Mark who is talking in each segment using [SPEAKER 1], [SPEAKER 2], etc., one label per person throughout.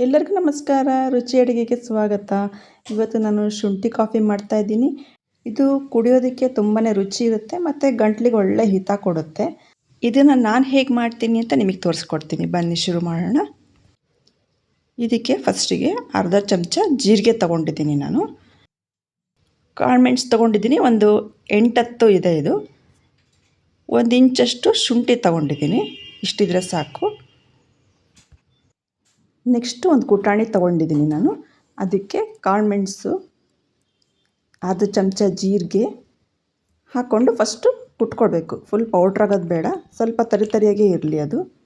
[SPEAKER 1] ಎಲ್ಲರಿಗೂ ನಮಸ್ಕಾರ. ರುಚಿ ಅಡುಗೆಗೆ ಸ್ವಾಗತ. ಇವತ್ತು ನಾನು ಶುಂಠಿ ಕಾಫಿ ಮಾಡ್ತಾ ಇದ್ದೀನಿ. ಇದು ಕುಡಿಯೋದಕ್ಕೆ ತುಂಬಾ ರುಚಿ ಇರುತ್ತೆ, ಮತ್ತು ಗಂಟ್ಲಿಗೆ ಒಳ್ಳೆ ಹಿತ ಕೊಡುತ್ತೆ. ಇದನ್ನು ನಾನು ಹೇಗೆ ಮಾಡ್ತೀನಿ ಅಂತ ನಿಮಗೆ ತೋರಿಸ್ಕೊಡ್ತೀನಿ. ಬನ್ನಿ, ಶುರು ಮಾಡೋಣ. ಇದಕ್ಕೆ ಫಸ್ಟಿಗೆ ಅರ್ಧ ಚಮಚ ಜೀರಿಗೆ ತೊಗೊಂಡಿದ್ದೀನಿ ನಾನು. ಕಾಳ್ಮೆಣ್ಸು ತೊಗೊಂಡಿದ್ದೀನಿ. ಒಂದು ಎಂಟತ್ತು ಇದೆ ಇದು. ಒಂದು ಇಂಚಷ್ಟು ಶುಂಠಿ ತೊಗೊಂಡಿದ್ದೀನಿ. ಇಷ್ಟಿದ್ರೆ ಸಾಕು. ನೆಕ್ಸ್ಟು ಒಂದು ಕುಟಾಣಿ ತೊಗೊಂಡಿದ್ದೀನಿ ನಾನು. ಅದಕ್ಕೆ ಕಾಳುಮೆಣಸು ಅರ್ಧ ಚಮಚ ಜೀರಿಗೆ ಹಾಕ್ಕೊಂಡು ಫಸ್ಟು ಕುಟ್ಕೊಳ್ಬೇಕು. ಫುಲ್ ಪೌಡ್ರ್ ಆಗೋದು ಬೇಡ. ಸ್ವಲ್ಪ ತರಿ ತರಿಯಾಗೆ ಇರಲಿ ಅದು.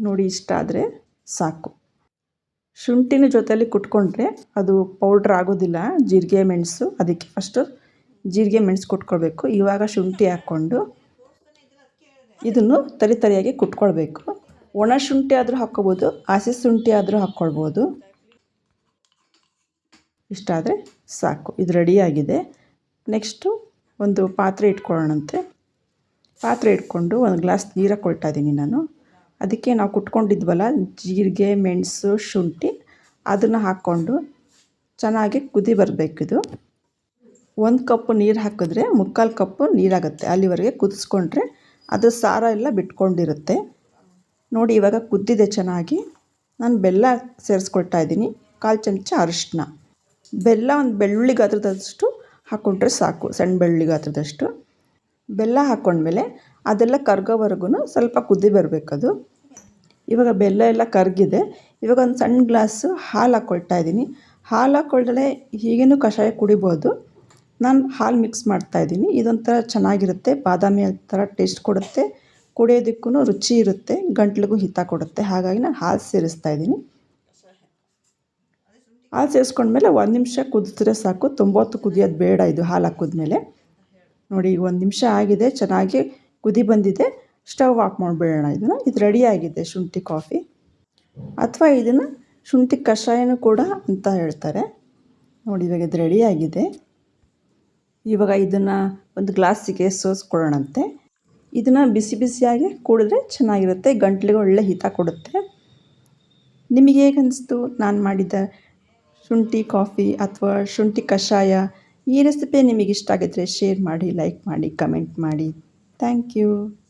[SPEAKER 1] ನೋಡಿ ಇಷ್ಟ ಆದರೆ ಸಾಕು. ಶುಂಠಿನ ಜೊತೆಯಲ್ಲಿ ಕುಟ್ಕೊಂಡ್ರೆ ಅದು ಪೌಡ್ರ್ ಆಗೋದಿಲ್ಲ, ಜೀರಿಗೆ ಮೆಣಸು. ಅದಕ್ಕೆ ಫಸ್ಟು ಜೀರಿಗೆ ಮೆಣಸು ಕುಟ್ಕೊಳ್ಬೇಕು. ಇವಾಗ ಶುಂಠಿ ಹಾಕ್ಕೊಂಡು ಇದನ್ನು ತರಿ ತರಿಯಾಗಿ ಕುಟ್ಕೊಳ್ಬೇಕು. ಒಣ ಶುಂಠಿ ಆದರೂ ಹಾಕ್ಕೋಬೋದು, ಹಸಿ ಶುಂಠಿ ಆದರೂ ಹಾಕ್ಕೊಳ್ಬೋದು. ಇಷ್ಟಾದರೆ ಸಾಕು, ಇದು ರೆಡಿಯಾಗಿದೆ ನೆಕ್ಸ್ಟು ಒಂದು ಪಾತ್ರೆ ಇಟ್ಕೊಳ್ಳೋಣಂತೆ. ಪಾತ್ರೆ ಇಟ್ಕೊಂಡು ಒಂದು ಗ್ಲಾಸ್ ನೀರ ಕೊಳ್ತಾ ಇದ್ದೀನಿ ನಾನು. ಅದಕ್ಕೆ ನಾವು ಕುಟ್ಕೊಂಡಿದ್ವಲ್ಲ, ಜೀರಿಗೆ, ಮೆಣಸು, ಶುಂಠಿ, ಅದನ್ನು ಹಾಕ್ಕೊಂಡು ಚೆನ್ನಾಗಿ ಕುದಿ ಬರಬೇಕಿದು ಒಂದು ಕಪ್ಪು ನೀರು ಹಾಕಿದ್ರೆ ಮುಕ್ಕಾಲು ಕಪ್ಪು ನೀರಾಗುತ್ತೆ, ಅಲ್ಲಿವರೆಗೆ ಕುದಿಸ್ಕೊಂಡ್ರೆ ಅದು ಸಾರ ಎಲ್ಲ ಬಿಟ್ಕೊಂಡಿರುತ್ತೆ. ನೋಡಿ ಇವಾಗ ಕುದ್ದಿದೆ ಚೆನ್ನಾಗಿ. ನಾನು ಬೆಲ್ಲ ಸೇರಿಸ್ಕೊಳ್ತಾ ಇದ್ದೀನಿ. ಕಾಲು ಚಮಚ ಅರಿಶಿನ ಬೆಲ್ಲ ಒಂದು ಬೆಳ್ಳುಳ್ಳಿ ಗಾತ್ರದಷ್ಟು ಹಾಕ್ಕೊಂಡ್ರೆ ಸಾಕು, ಸಣ್ಣ ಬೆಳ್ಳುಳ್ಳಿ ಗಾತ್ರದಷ್ಟು. ಬೆಲ್ಲ ಹಾಕ್ಕೊಂಡ್ಮೇಲೆ ಅದೆಲ್ಲ ಕರ್ಗೋವರೆಗೂ ಸ್ವಲ್ಪ ಕುದ್ದಿ ಬರಬೇಕದು. ಇವಾಗ ಬೆಲ್ಲ ಎಲ್ಲ ಕರಗಿದೆ. ಇವಾಗ ಒಂದು ಸಣ್ಣ ಗ್ಲಾಸು ಹಾಲು ಹಾಕ್ಕೊಳ್ತಾ ಇದ್ದೀನಿ. ಹಾಲು ಹಾಕ್ಕೊಳ್ಳದೆ ಹೀಗೇನು ಕಷಾಯ ಕುಡಿಬೋದು. ನಾನು ಹಾಲು ಮಿಕ್ಸ್ ಮಾಡ್ತಾಯಿದ್ದೀನಿ ಇದೊಂಥರ ಚೆನ್ನಾಗಿರುತ್ತೆ. ಬಾದಾಮಿ ಥರ ಟೇಸ್ಟ್ ಕೊಡುತ್ತೆ. ಕುಡಿಯೋದಕ್ಕೂ ರುಚಿ ಇರುತ್ತೆ, ಗಂಟ್ಲಿಗೂ ಹಿತ ಕೊಡುತ್ತೆ. ಹಾಗಾಗಿ ನಾನು ಹಾಲು ಸೇರಿಸ್ತಾ ಇದ್ದೀನಿ. ಹಾಲು ಸೇರಿಸ್ಕೊಂಡ್ಮೇಲೆ ಒಂದು ನಿಮಿಷ ಕುದಿದ್ರೆ ಸಾಕು. ತುಂಬ ಹೊತ್ತು ಕುದಿಯೋದು ಬೇಡ ಇದು ಹಾಲು ಹಾಕಿದ್ಮೇಲೆ. ನೋಡಿ ಈಗ ಒಂದು ನಿಮಿಷ ಆಗಿದೆ, ಚೆನ್ನಾಗಿ ಕುದಿ ಬಂದಿದೆ. ಸ್ಟವ್ ಆಫ್ ಮಾಡಿಬಿಡೋಣ ಇದನ್ನು. ಇದು ರೆಡಿಯಾಗಿದೆ ಶುಂಠಿ ಕಾಫಿ. ಅಥವಾ ಇದನ್ನು ಶುಂಠಿ ಕಷಾಯನೂ ಕೂಡ ಅಂತ ಹೇಳ್ತಾರೆ. ನೋಡಿ ಇವಾಗ ಇದು ರೆಡಿಯಾಗಿದೆ ಇವಾಗ ಇದನ್ನು ಒಂದು ಗ್ಲಾಸಿಗೆ ಸೋಸ್ಕೊಳ್ಳೋಣಂತೆ ಇದನ್ನು ಬಿಸಿ ಬಿಸಿಯಾಗಿ ಕುಡಿದ್ರೆ ಚೆನ್ನಾಗಿರುತ್ತೆ. ಗಂಟ್ಲಿಗೆ ಒಳ್ಳೆ ಹಿತ ಕೊಡುತ್ತೆ. ನಿಮಗೆ ಹೇಗೆ ನಾನು ಮಾಡಿದ ಶುಂಠಿ, ಕಾಫಿ ಅಥವಾ ಶುಂಠಿ ಕಷಾಯ ಈ ರೆಸಿಪಿ ನಿಮಗೆ ಇಷ್ಟ ಆಗಿದ್ದರೆ ಶೇರ್ ಮಾಡಿ ಲೈಕ್ ಮಾಡಿ ಕಮೆಂಟ್ ಮಾಡಿ. Thank you